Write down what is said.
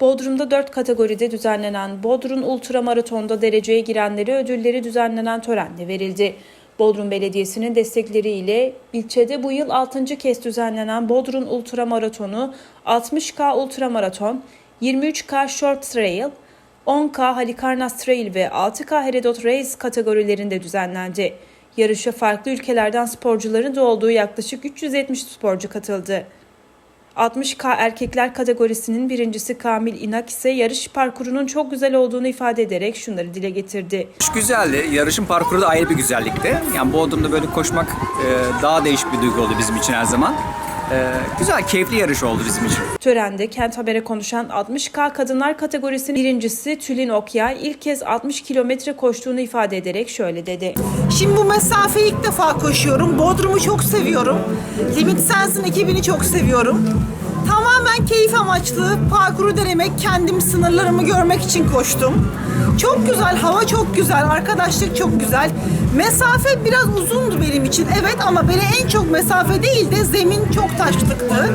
Bodrum'da 4 kategoride düzenlenen Bodrum Ultra Maraton'da dereceye girenlere ödülleri düzenlenen törenle verildi. Bodrum Belediyesi'nin destekleriyle ilçede bu yıl 6. kez düzenlenen Bodrum Ultra Maratonu 60K Ultra Maraton, 23K Short Trail, 10K Halikarnas Trail ve 6K Herodot Race kategorilerinde düzenlendi. Yarışa farklı ülkelerden sporcuların da olduğu yaklaşık 370 sporcu katıldı. 60K erkekler kategorisinin birincisi Kamil İnak ise yarış parkurunun çok güzel olduğunu ifade ederek şunları dile getirdi. Yarış güzeldi. Yarışın parkuru da ayrı bir güzellikti. Yani Bodrum'da böyle koşmak e, daha değişik bir duygu oldu bizim için her zaman. E, güzel, keyifli yarış oldu bizim için. Törende Kent Haber'e konuşan 60K kadınlar kategorisinin birincisi Tülin Okyay ilk kez 60 kilometre koştuğunu ifade ederek şöyle dedi. Şimdi bu mesafeyi ilk defa koşuyorum. Bodrum'u çok seviyorum. Limit Sensin ekibini çok seviyorum. Tamamen keyif amaçlı, parkuru denemek, kendim sınırlarımı görmek için koştum. Çok güzel, hava çok güzel, arkadaşlık çok güzel. Mesafe biraz uzundu benim için evet ama beni en çok mesafe değil de zemin çok taşlıktı.